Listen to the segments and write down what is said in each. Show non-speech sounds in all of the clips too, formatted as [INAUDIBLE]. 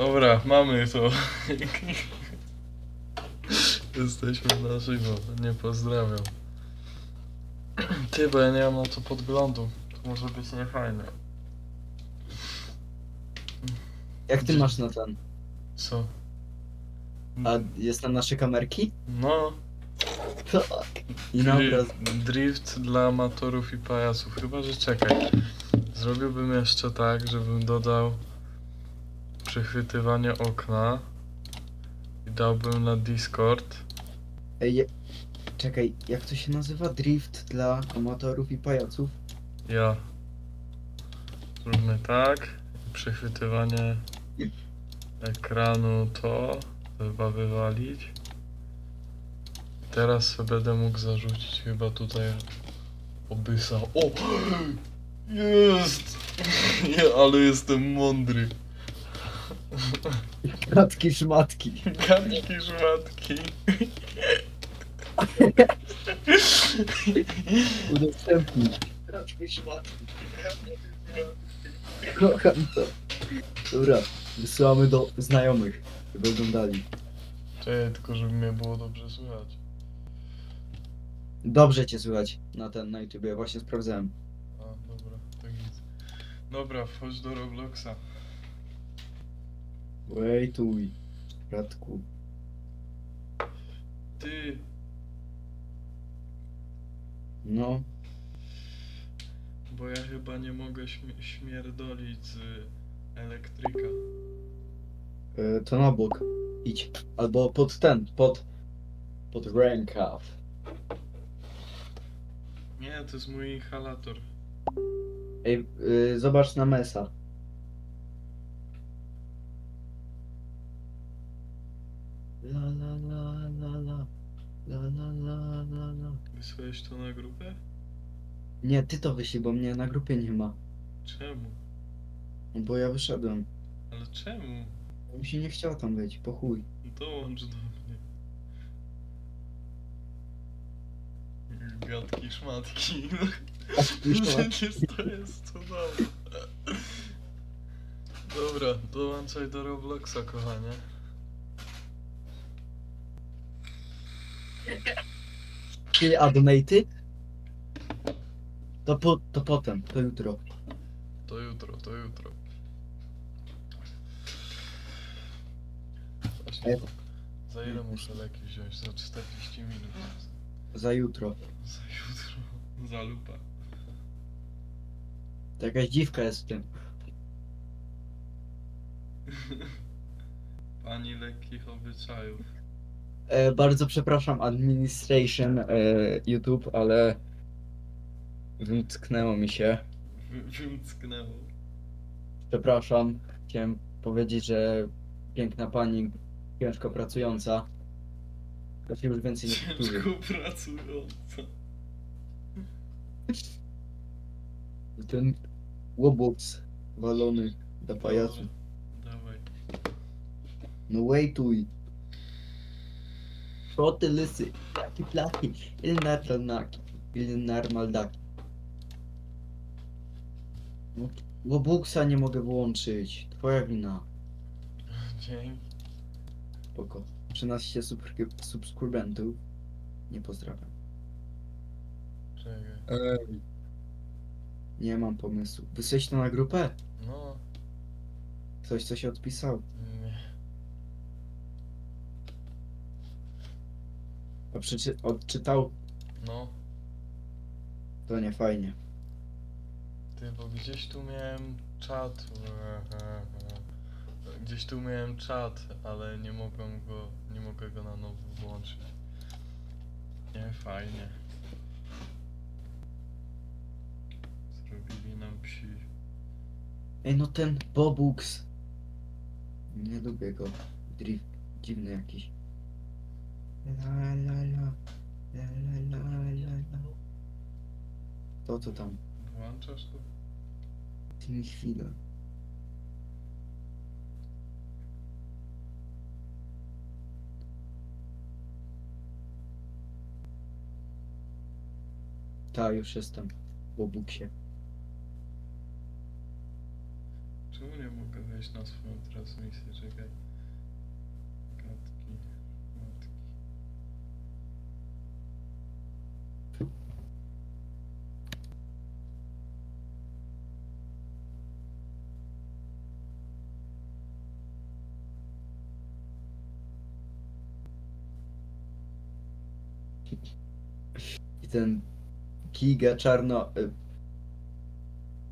Dobra, mamy to. Jesteśmy na żywo, nie pozdrawiam. Ty, bo ja nie mam na to podglądu. To może być niefajne. Jak ty masz na ten? Co? A jest na nasze kamerki? No, Tak. I na dri- obraz. drift dla amatorów i pajaców. Chyba, że czekaj. Zrobiłbym jeszcze tak, żebym dodał przechwytywanie okna i dałbym na Discord. Ej, je... Czekaj, jak to się nazywa? Drift dla amatorów i pajaców? Ja. Zróbmy tak. Przechwytywanie ekranu to chyba wywalić. Teraz sobie będę mógł zarzucić chyba tutaj obysa. O! [GASPS] Jest! [LAUGHS] Nie, ale jestem mądry. Kratki szmatki. Gadki żmatki. Udostępnij. Kratki szmatki. Kocham to. Dobra, wysyłamy do znajomych, żeby oglądali. Czekaj, tylko żeby mnie było dobrze słychać. Dobrze cię słychać na ten, na YouTubie, właśnie sprawdzałem. A, dobra, tak nic. Dobra, wchodź do Robloxa. Wejtuj, bratku. Ty, No, bo ja chyba nie mogę śmie- śmierdolić z elektryka. e, to na bok. Idź. Albo pod ten, pod... Pod rękaw. Nie, to jest mój inhalator. Ej, y, zobacz na Mesa. La la la la la. La la la la la. Wysłałeś to na grupę? Nie, ty to wyślij, bo mnie na grupie nie ma. Czemu? No Bo ja wyszedłem. Ale czemu? Bo Mi się nie chciało tam być, po chuj. Dołącz do mnie. Gadki szmatki. Przecież to jest cudowne. Dobra, dołączaj do Robloxa, kochanie. Ty, a donaty? To, po, to potem, to jutro. To jutro, to jutro. Właśnie, Ej. za ile muszę leki wziąć? Za 40 minut. Za jutro. Za jutro. Za lupa. To jakaś dziwka jest w tym. Pani lekkich obyczajów. E, bardzo przepraszam administration e, YouTube, ale wymknęło mi się. Wy- Wymcknęło. Przepraszam, chciałem powiedzieć, że piękna pani, ciężko pracująca. To się już więcej nie powtórzy. Ciężko pracująca. Ten łobox walony dla pajacu. Dobra, Dawaj. No wejtuj. Szoty lysy, plaki plaki, ilnarnaki, ilnarmaldaki. No, Łobuxa nie mogę włączyć. Twoja wina. Dzięki. Spoko. 13 subskryb- subskrybentów. Nie pozdrawiam. Czekaj. Nie mam pomysłu. Wysłałeś to na grupę? No. Ktoś coś odpisał. Nie. A przeczy- odczytał? No. To nie fajnie. Ty, bo gdzieś tu miałem czat. [LAUGHS] Gdzieś tu miałem czat, ale nie mogłem go, nie mogę go na nowo włączyć. Nie, fajnie. Zrobili nam psi. Ej, no ten Bobux. Nie lubię go. Drift. Dziwny jakiś. La la la. La la la la la. To co tam? Włączasz to? Ty mi chwilę. Ta, już jestem w Bobuxie. Czemu nie mogę wejść na swoją transmisję, czekaj. Ten giga czarno... y,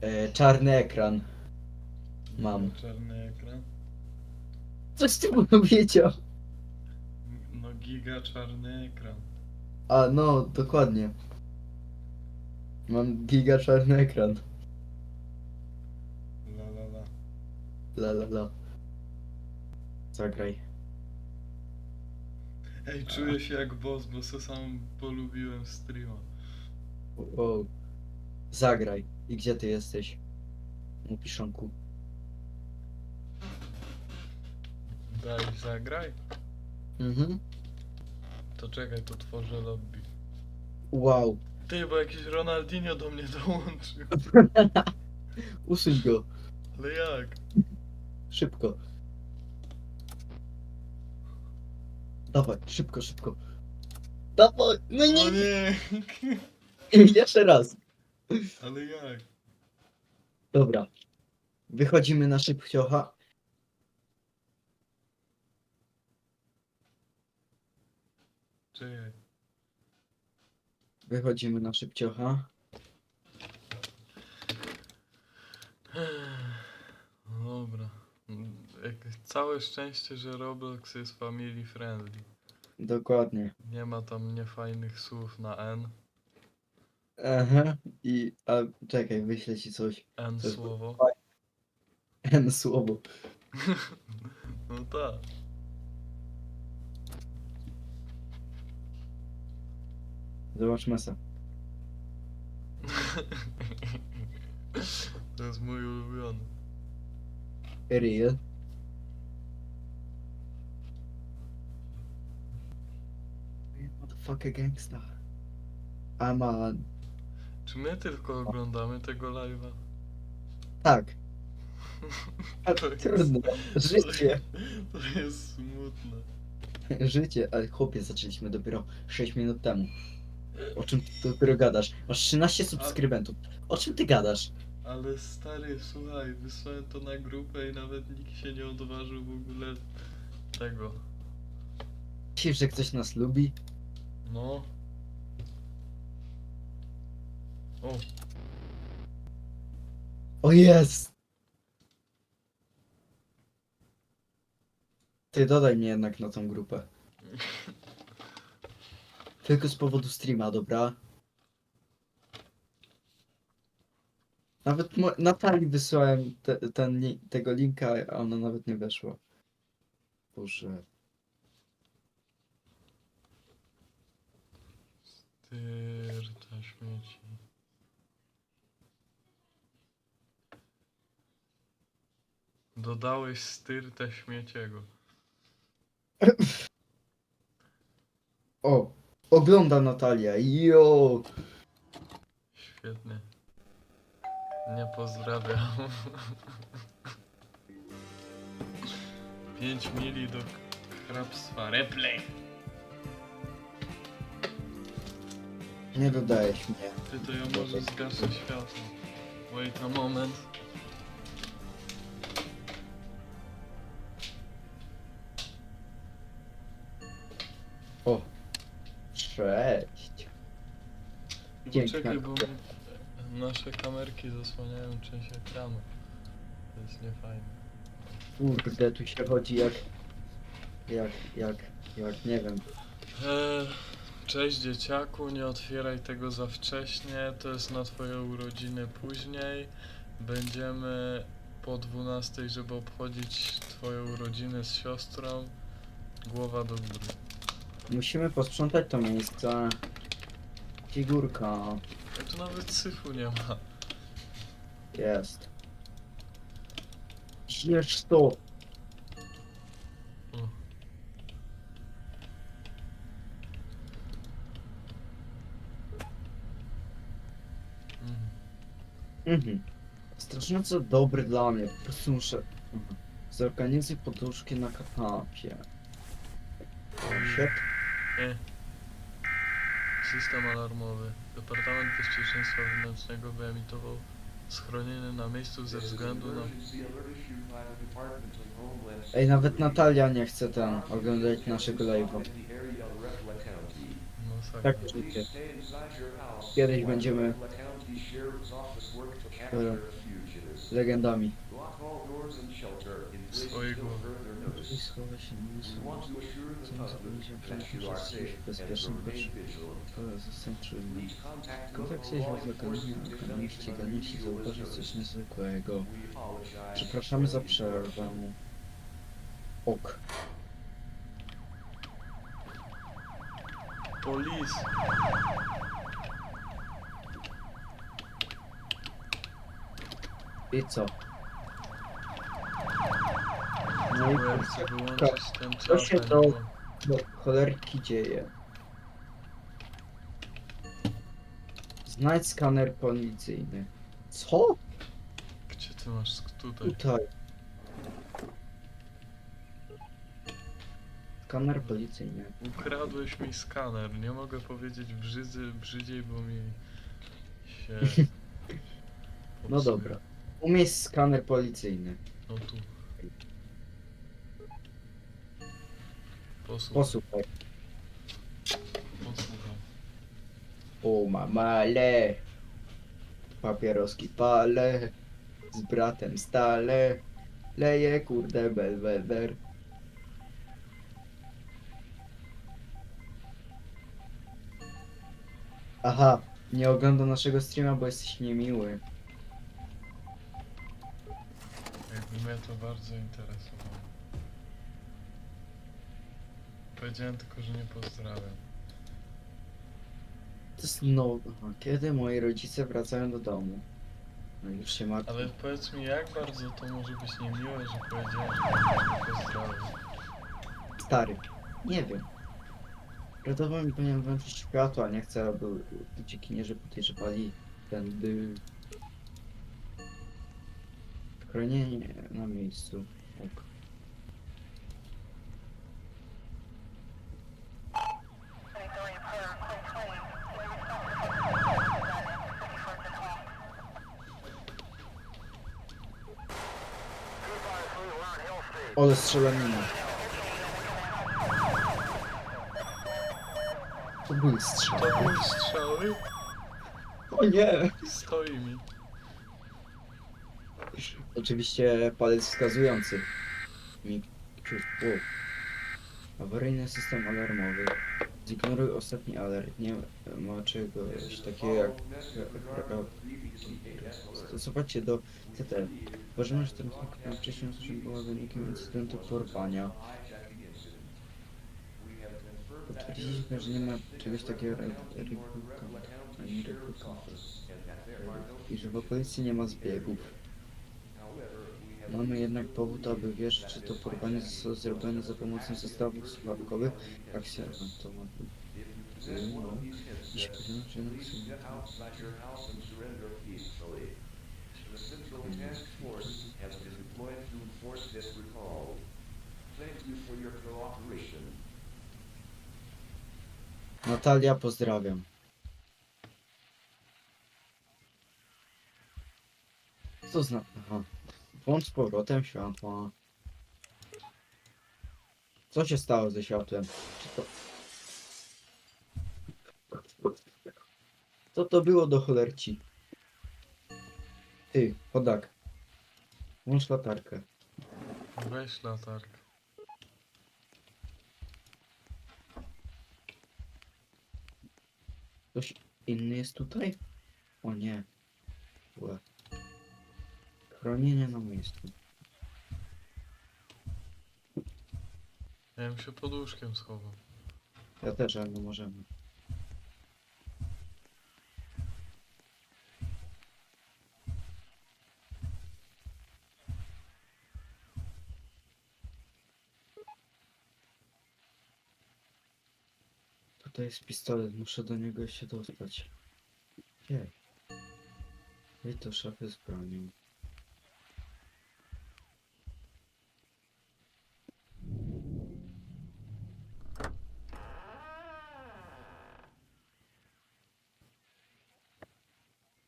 e, czarny ekran. Mam. Czarny ekran. Coś ty powiedział? No giga czarny ekran. A no, dokładnie. Mam giga czarny ekran. La la la. La la la. Zagraj. Ej, czuję się jak boss, bo se sam polubiłem streama. Wow. Zagraj. I gdzie ty jesteś? Mu piszonku. Daj, zagraj. Mhm. To czekaj, to tworzę lobby. Wow. Ty, bo jakiś Ronaldinho do mnie [LAUGHS] dołączył. [LAUGHS] Usuń go. Ale jak? Szybko. Dawaj, szybko, szybko. Dawaj, no O nie. nie! Jeszcze raz. Ale jak? Dobra. Wychodzimy na szybciocha. Czekaj. Wychodzimy na szybciocha. No Dobra. Jak, całe szczęście, że Roblox jest family friendly. Dokładnie. Nie ma tam niefajnych słów na N. Aha. I, a czekaj, wyślę ci coś. N To jest słowo. [LAUGHS] N słowo. [LAUGHS] No tak. Zobacz mesa. [LAUGHS] To jest mój ulubiony. Real. Motherfucker gangsta. I'm on. Czy my tylko oglądamy tego live'a? Tak. [LAUGHS] A To jest- trudno. Życie. To jest smutne. Życie, ale chłopie, zaczęliśmy dopiero 6 minut temu. O czym ty dopiero gadasz? Masz 13 subskrybentów. O czym ty gadasz? Ale stary, słuchaj, wysłałem to na grupę i nawet nikt się nie odważył w ogóle tego. Myślisz, że ktoś nas lubi? No. O, O jest! Ty dodaj mnie jednak na tą grupę. [LAUGHS] Tylko z powodu streama, dobra? Nawet Natalii wysłałem te, ten, tego linka, a ona nawet nie weszła. Boże. Dodałeś styrtę śmieciego. O! Ogląda Natalia, jo! Świetnie. Nie pozdrawiam. 5 mili do hrabstwa. Replay! Nie dodajesz mnie. Ty to ja może zgaszę światło. Wait a moment. O! Cześć! Piękna Poczekaj, bo kopia. nasze kamerki zasłaniają część ekranu. To jest niefajne. Kurde, tu się chodzi jak... Jak, jak, jak, nie wiem. Eee, cześć dzieciaku, nie otwieraj tego za wcześnie, to jest na twoje urodziny później. Będziemy po 12, żeby obchodzić twoje urodziny z siostrą. Głowa do góry. Musimy posprzątać to miejsce. Figurka. Ja tu nawet syfu nie ma. Jest. Zjesz to. O. Mhm. Mhm. Strasznie dobry dla mnie. Po prostu muszę Zorganizuj poduszki na kanapie. Siep. Nie. System alarmowy. Departament Bezpieczeństwa Wewnętrznego wyemitował schronienie na miejscu ze względu na... Ej, nawet Natalia nie chce tam oglądać naszego live'a. No Tak, tak. życie. Kiedyś będziemy e, legendami. W swojej głowie. Schowa się na że wszyscy zostań czujny. W ścigania się coś niezwykłego. Przepraszamy za przerwę. Ok. Polis! I co? No i Próbuję kurczę, wyłączyć ten czat. To się to- do cholerki dzieje. Znajdź skaner policyjny. Co? Gdzie ty masz tutaj? Tutaj. Skaner policyjny. Ukradłeś mi skaner. Nie mogę powiedzieć brzydzy, brzydziej, bo mi się... No popsuje. dobra. Umieść skaner policyjny. No tu. Posłuchaj. Posłuchaj. O mamale. Papieroski palę. Z bratem stale. Leje kurde belweder. Aha, nie ogląda naszego streama, bo jesteś niemiły. Jakby mnie to bardzo interesowało. Powiedziałem tylko, że nie pozdrawiam. To jest no... Aha, kiedy moi rodzice wracają do domu? No już się martwię. Ale powiedz mi, jak bardzo to może być niemiłe, że powiedziałem, że nie pozdrawiam. Stary, nie wiem. Radowo mi powinien włączyć światła, nie chcę, aby uciekinierzy podejrzewali tędy. Chronienie na miejscu. Ole strzelanina. To były strzały. To były strzały O nie! stoi mi. Oczywiście palec wskazujący. Mi. O. Awaryjny system alarmowy. Zignoruj ostatni alert. Nie ma czegoś takiego jak... Stosować się do TT. Uważamy, że transmisja na wcześniej była wynikiem incydentu porwania. Potwierdziliśmy, że nie ma czegoś takiego jak ani. I że w okolicy nie ma zbiegów. Mamy jednak powód, aby wierzyć, że to porwanie zostało zrobione za pomocą zestawów słuchawkowych, jak się. No, i śpiewamy, że nam się- Natalia, pozdrawiam. Co zna... Aha. Włącz z powrotem światła. Co się stało ze światłem? To... Co to było do cholerci? Ty, chodak. Włącz latarkę. Weź latarkę. Ktoś inny jest tutaj? O nie. Łe. Chronienie na miejscu. Ja bym się pod łóżkiem schował. Ja też, ale no możemy. To jest pistolet, muszę do niego się dostać. Jej. I to szafy z bronią.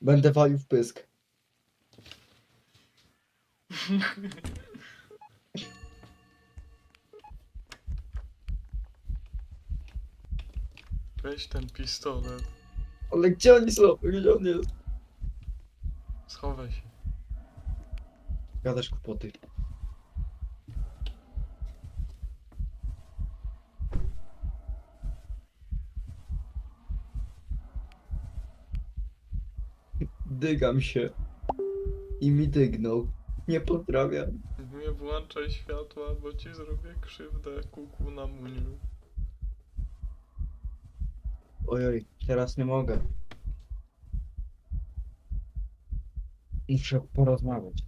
Będę walił w pysk. [LAUGHS] Weź ten pistolet. Ale gdzie oni są? Gdzie on jest? Schowaj się. Gadasz kłopoty. Dygam się. I mi dygnął. Nie pozdrawiam. Nie włączaj światła, bo ci zrobię krzywdę, kuku na muniu. Ojoj, teraz nie mogę. Muszę porozmawiać.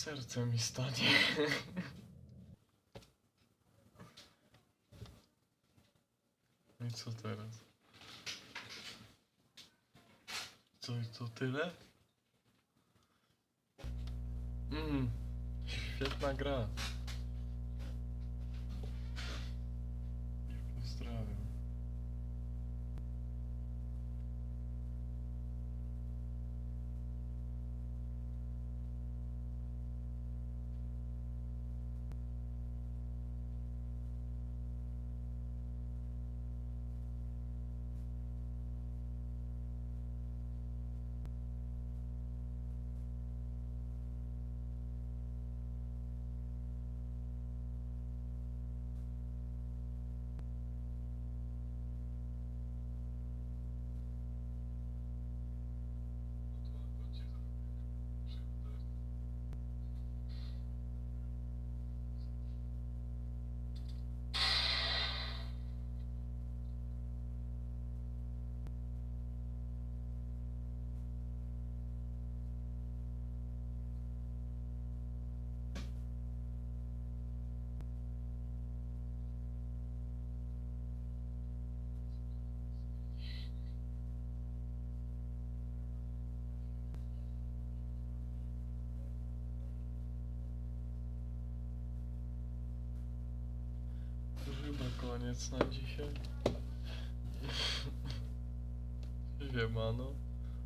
Serce mi stanie. No I co teraz? Co, to tyle? Mm, świetna gra. To koniec na dzisiaj. [LAUGHS] Siemano.